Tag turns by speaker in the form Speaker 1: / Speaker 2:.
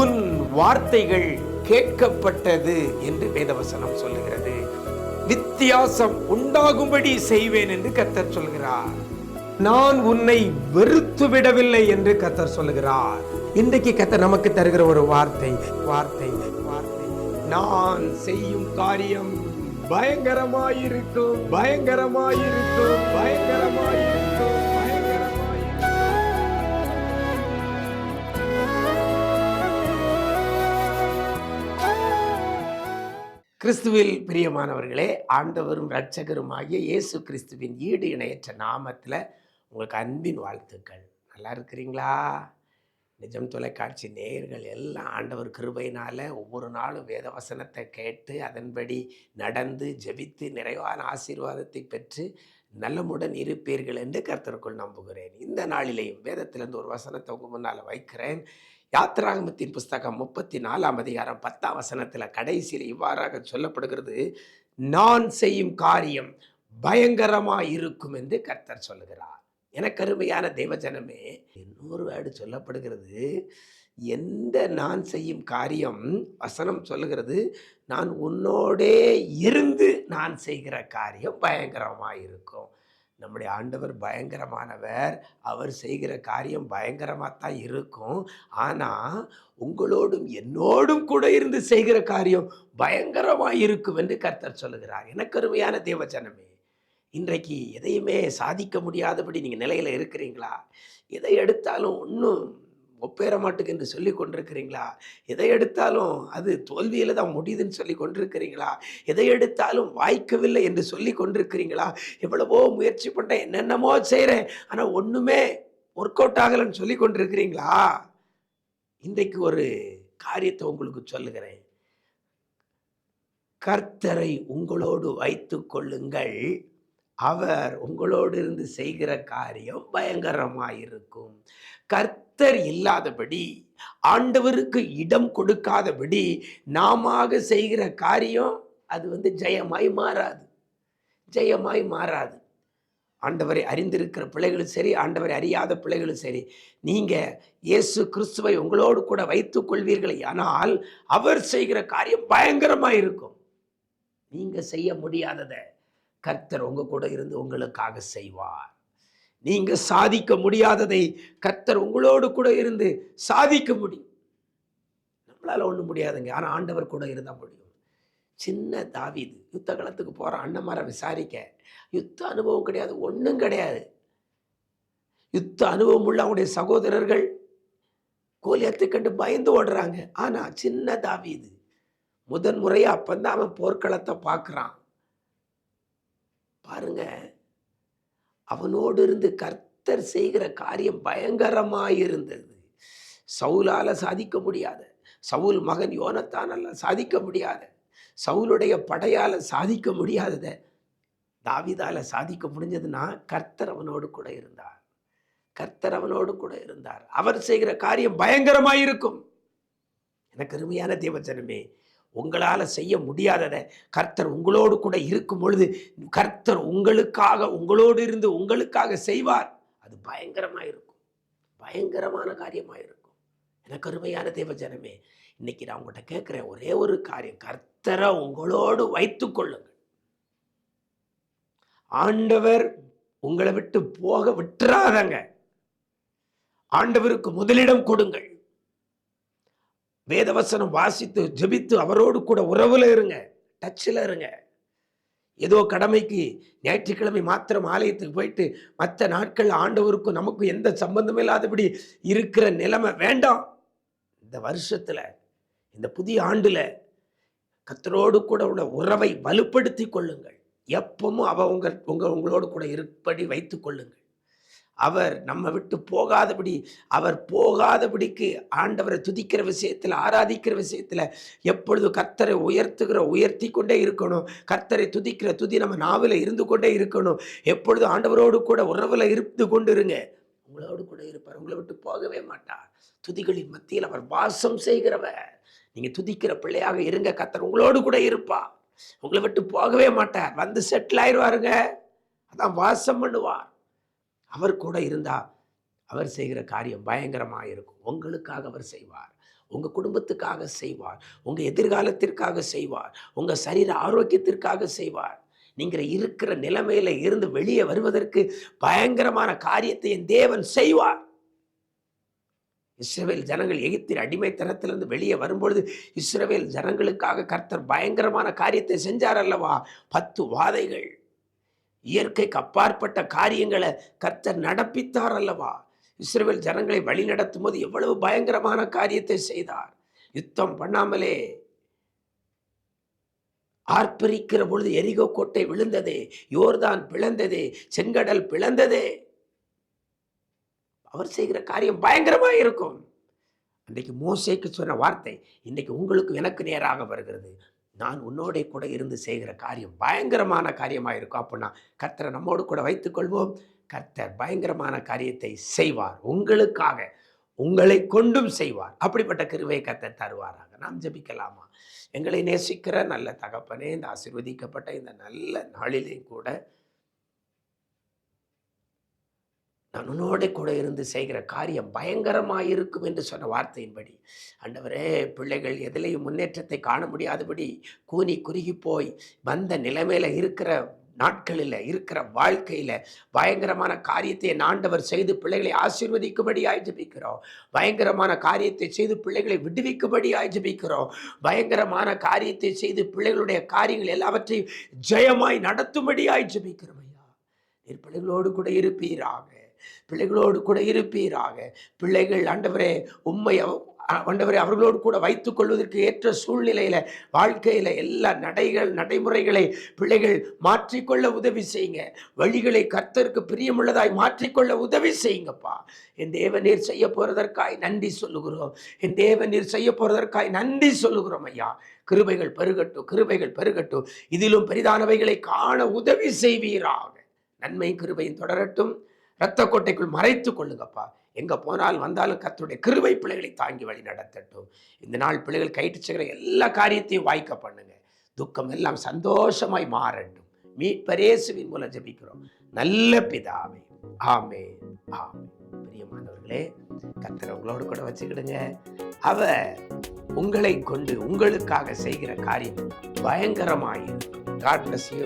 Speaker 1: உன் வார்த்தைகள் கேட்கப்பட்டது என்று வேதவசனம் சொல்லுகிறது. வித்தியாசம் உண்டாகும்படி செய்வேன் என்று கத்தர் சொல்கிறார். நான் உன்னை வெறுத்து விடவில்லை என்று கத்தர் சொல்லுகிறார். இன்றைக்கு கத்தர் நமக்கு தருகிற ஒரு வார்த்தை வார்த்தை வார்த்தை. நான் செய்யும் காரியம் பயங்கரமாயிருக்கும் பயங்கரமாயிருக்கும் பயங்கரமாயிருக்கும். கிறிஸ்துவில் பிரியமானவர்களே ஆண்டவரும் இரட்சகருமாகிய இயேசு கிறிஸ்துவின் ஈடு இணையற்ற நாமத்தில் உங்களுக்கு அன்பின் வாழ்த்துக்கள். நல்லா இருக்கிறீங்களா? நிஜம் தொலைக்காட்சி நேயர்கள் எல்லாம் ஆண்டவர் கிருபையினால் ஒவ்வொரு நாளும் வேத வசனத்தை கேட்டு அதன்படி நடந்து ஜெபித்து நிறைவான ஆசீர்வாதத்தை பெற்று நல்லமுடன் இருப்பீர்கள் என்று கருத்தருக்குள் நம்புகிறேன். இந்த நாளிலேயும் வேதத்திலிருந்து ஒரு வசனத்தை உங்கள் முன்னால் வைக்கிறேன். யாத்ராகமத்தின் புஸ்தகம் முப்பத்தி நாலாம் அதிகாரம் பத்தாம் வசனத்தில் கடைசியில் இவ்வாறாக சொல்லப்படுகிறது நான் செய்யும் காரியம் பயங்கரமாக இருக்கும் என்று கர்த்தர் சொல்லுகிறார். எனக்கு அருமையான தேவஜனமே இன்னொரு வேர்டு சொல்லப்படுகிறது எந்த நான் செய்யும் காரியம் வசனம் சொல்லுகிறது நான் உன்னோடே இருந்து நான் செய்கிற காரியம் பயங்கரமாக இருக்கும் நம்முடைய ஆண்டவர் பயங்கரமானவர். அவர் செய்கிற காரியம் பயங்கரமாக தான் இருக்கும். ஆனால் உங்களோடும் என்னோடும் கூட இருந்து செய்கிற காரியம் பயங்கரமாக இருக்கும் என்று கர்த்தர் சொல்லுகிறார். எனக்கு அருமையான தேவஜனமே இன்றைக்கு எதையுமே சாதிக்க முடியாதபடி நீங்கள் நிலையில் இருக்கிறீங்களா? எதை எடுத்தாலும் ஒன்றும் ஒப்பேற மாட்டுக்கு என்று சொல்லி கொண்டிருக்கிறீங்களா? எதை எடுத்தாலும் அது தோல்வியில் தான் முடியுதுன்னு சொல்லி கொண்டிருக்கிறீங்களா? எதை எடுத்தாலும் வாய்க்கவில்லை என்று சொல்லி கொண்டிருக்கிறீங்களா? எவ்வளவோ முயற்சி பண்ணுறேன் என்னென்னமோ செய்கிறேன் ஆனால் ஒன்றுமே ஒர்க் அவுட் ஆகலைன்னு சொல்லி கொண்டிருக்கிறீங்களா? இன்றைக்கு ஒரு காரியத்தை உங்களுக்கு சொல்லுகிறேன். கர்த்தரை உங்களோடு வைத்து கொள்ளுங்கள். அவர் உங்களோடு இருந்து செய்கிற காரியம் பயங்கரமாயிருக்கும். கர்த்தர் இல்லாதபடி ஆண்டவருக்கு இடம் கொடுக்காதபடி நாம செய்கிற காரியம் அது வந்து ஜெயமாய் மாறாது. ஜெயமாய் மாறாது. ஆண்டவரை அறிந்திருக்கிற பிள்ளைகளும் சரி ஆண்டவரை அறியாத பிள்ளைகளும் சரி நீங்கள் இயேசு கிறிஸ்துவை உங்களோடு கூட வைத்துக் கொள்வீர்கள். ஆனால் அவர் செய்கிற காரியம் பயங்கரமாக இருக்கும். நீங்கள் செய்ய முடியாததை கர்த்தர் உங்க கூட இருந்து உங்களுக்காக செய்வார். நீங்க சாதிக்க முடியாததை கர்த்தர் உங்களோடு கூட இருந்து சாதிக்க முடியும். நம்மளால ஒன்றும் முடியாதுங்க. ஆனால் ஆண்டவர் கூட இருந்தால் முடியும். சின்ன தாவிது யுத்த களத்துக்கு போற அண்ணமாரை விசாரிக்க. யுத்த அனுபவம் கிடையாது ஒன்றும் கிடையாது. யுத்த அனுபவம் உள்ள அவனுடைய சகோதரர்கள் கோலியத்தை கண்டு பயந்து ஓடுறாங்க. ஆனால் சின்ன தாவிது முதன் முறையாக அப்பந்தான் அவன் போர்க்களத்தை பார்க்குறான். பாருங்கள் அவனோடு இருந்து கர்த்தர் செய்கிற காரியம் பயங்கரமாயிருந்தது. சவுலால் சாதிக்க முடியாத சவுல் மகன் யோனத்தானால் சாதிக்க முடியாத சவுலுடைய படையால் சாதிக்க முடியாததை தாவிதால சாதிக்க முடிஞ்சதுன்னா கர்த்தர் அவனோடு கூட இருந்தார். கர்த்தர் அவனோடு கூட இருந்தார். அவர் செய்கிற காரியம் பயங்கரமாயிருக்கும். எனக்கு அருமையான தேவச்சனமே உங்களால் செய்ய முடியாததை கர்த்தர் உங்களோடு கூட இருக்கும் பொழுது கர்த்தர் உங்களுக்காக உங்களோடு இருந்து உங்களுக்காக செய்வார். அது பயங்கரமாக இருக்கும். பயங்கரமான காரியமாக இருக்கும். எனக்கு அருமையான தேவ ஜனமே இன்னைக்கு நான் உங்கள்கிட்ட கேட்குறேன் ஒரே ஒரு காரியம் கர்த்தரை உங்களோடு வைத்து கொள்ளுங்கள். ஆண்டவர் உங்களை விட்டு போக விட்டுறாதங்க. ஆண்டவருக்கு முதலிடம் கொடுங்கள். வேதவசனம் வாசித்து ஜெபித்து அவரோடு கூட உறவுல இருங்க. டச்சில் இருங்க. ஏதோ கடமைக்கு ஞாயிற்றுக்கிழமை மாத்திரம் ஆலயத்துக்கு போயிட்டு மற்ற நாட்கள் ஆண்டவருக்கும் நமக்கும் எந்த சம்பந்தமும் இல்லாதபடி இருக்கிற நிலைமை வேண்டாம். இந்த வருஷத்தில் இந்த புதிய ஆண்டில் கத்தரோடு கூட உள்ள உறவை வலுப்படுத்தி கொள்ளுங்கள். எப்பவும் அவ உங்கள் உங்கள் உங்களோடு கூட இருப்படி வைத்துக் கொள்ளுங்கள். அவர் நம்ம விட்டு போகாதபடி அவர் போகாதபடிக்கு ஆண்டவரை துதிக்கிற விஷயத்தில் ஆராதிக்கிற விஷயத்தில் எப்பொழுது கர்த்தரை உயர்த்துகிற உயர்த்தி கொண்டே இருக்கணும் கர்த்தரை துதிக்கிற துதி நம்ம நாவில் இருந்து கொண்டே இருக்கணும் எப்பொழுது ஆண்டவரோடு கூட உறவில் இருந்து கொண்டு இருங்க உங்களோடு கூட இருப்பார் உங்களை விட்டு போகவே மாட்டார். துதிகளின் மத்தியில் அவர் வாசம் செய்கிறவர். நீங்கள் துதிக்கிற பிள்ளையாக இருங்க கர்த்தர் உங்களோடு கூட இருப்பார். உங்களை விட்டு போகவே மாட்டார் வந்து செட்டில் ஆயிடுவாருங்க அதான் வாசம் பண்ணுவார். அவர் கூட இருந்தால் அவர் செய்கிற காரியம் பயங்கரமாக இருக்கும். உங்களுக்காக அவர் செய்வார். உங்கள் குடும்பத்துக்காக செய்வார். உங்கள் எதிர்காலத்திற்காக செய்வார். உங்கள் சரீர ஆரோக்கியத்திற்காக செய்வார். நீங்கள் இருக்கிற நிலைமையில் இருந்து வெளியே வருவதற்கு பயங்கரமான காரியத்தை என் தேவன் செய்வார். இஸ்ரவேல் ஜனங்கள் எகிப்தின் அடிமைத்தனத்திலிருந்து வெளியே வரும்பொழுது இஸ்ரவேல் ஜனங்களுக்காக கர்த்தர் பயங்கரமான காரியத்தை செஞ்சார் அல்லவா? பத்து வாதைகள். இயற்கைக்கு அப்பாற்பட்ட காரியங்களை கர்த்தர் நடப்பித்தார் அல்லவா? இஸ்ரேல் ஜனங்களை வழி நடத்தும் போது எவ்வளவு பயங்கரமான காரியத்தை செய்தார். யுத்தம் பண்ணாமலே ஆர்ப்பரிக்கிற பொழுது எரிகோ கோட்டை விழுந்ததே யோர்தான் பிளந்ததே செங்கடல் பிளந்ததே. அவர் செய்கிற காரியம் பயங்கரமா இருக்கும். அன்றைக்கு மோசைக்கு சொன்ன வார்த்தை இன்னைக்கு உங்களுக்கு எனக்கு நேராக வருகிறது. நான் உன்னோட கூட இருந்து செய்கிற காரியம் பயங்கரமான காரியமாக இருக்கும். அப்படின்னா கர்த்தரை நம்மோடு கூட வைத்துக்கொள்வோம். கர்த்தர் பயங்கரமான காரியத்தை செய்வார். உங்களுக்காக உங்களை கொண்டும் செய்வார். அப்படிப்பட்ட கிருவை கர்த்தர் தருவாராக. நாம் ஜெபிக்கலாமா? எங்களை நேசிக்கிற நல்ல தகப்பனே இந்த ஆசிர்வதிக்கப்பட்ட இந்த நல்ல நாளிலையும் கூட நான் உன்னோட கூட இருந்து செய்கிற காரியம் பயங்கரமாக இருக்கும் என்று சொன்ன வார்த்தையின்படி. அண்டவரே பிள்ளைகள் எதிலையும் முன்னேற்றத்தை காண முடியாதபடி கூனி குறுகி போய் வந்த நிலைமையில் இருக்கிற நாட்களில் இருக்கிற வாழ்க்கையில் பயங்கரமான காரியத்தை நாண்டவர் ஆண்டவர் செய்து பிள்ளைகளை ஆசீர்வதிக்கும்படியாய் ஜெபிக்கிறோம். பயங்கரமான காரியத்தை செய்து பிள்ளைகளை விடுவிக்கும்படியாய் ஜெபிக்கிறோம். பயங்கரமான காரியத்தை செய்து பிள்ளைகளுடைய காரியங்கள் எல்லாவற்றையும் ஜெயமாய் நடத்தும்படியாய் ஜபிக்கிறோம் ஐயா. நீர் பிள்ளைகளோடு கூட இருப்பீராக. பிள்ளைகளோடு கூட இருப்பீராக. பிள்ளைகள் ஆண்டவரே உண்மை ஆண்டவரை அவர்களோடு கூட வைத்துக் கொள்வதற்கு ஏற்ற சூழ்நிலையில வாழ்க்கையில எல்லா நடைகள் நடைமுறைகளை பிள்ளைகள் மாற்றிக்கொள்ள உதவி செய்யுங்க. வழிகளை கர்த்தருக்கு பிரியமுள்ளதாய் மாற்றிக்கொள்ள உதவி செய்யுங்கப்பா. என் தேவநீர் செய்ய போறதற்காய் நன்றி சொல்லுகிறோம். என் தேவநீர் செய்ய போறதற்காய் நன்றி சொல்லுகிறோம் ஐயா. கிருபைகள் பெருகட்டும் கிருபைகள் பெருகட்டும். இதிலும் பெரிதானவைகளை காண உதவி செய்வீராக. நன்மை கிருபையும் தொடரட்டும். இரத்த கோட்டைக்குள் மறைத்துக் கொள்ளுங்கப்பா. எங்க போனால் வந்தாலும் கத்தருடைய கிருவை பிள்ளைகளை தாங்கி வழி நடத்தட்டும். இந்த நாள் பிள்ளைகள் கைட்டு செய்கிற எல்லா காரியத்தையும் வாய்க்க பண்ணுங்க. துக்கம் எல்லாம் சந்தோஷமாய் மாறட்டும். மீட்பரேசுவின் மூலம் ஜெபிக்கிறோம். நல்ல பிதாவே. ஆமே ஆமே பிரியமானவர்களே கத்தரை உங்களோடு கூட வச்சுக்கிடுங்க. அவ உங்களை கொண்டு உங்களுக்காக செய்கிற காரியம் பயங்கரமாயிருக்கும் காட் பிளஸ் யூ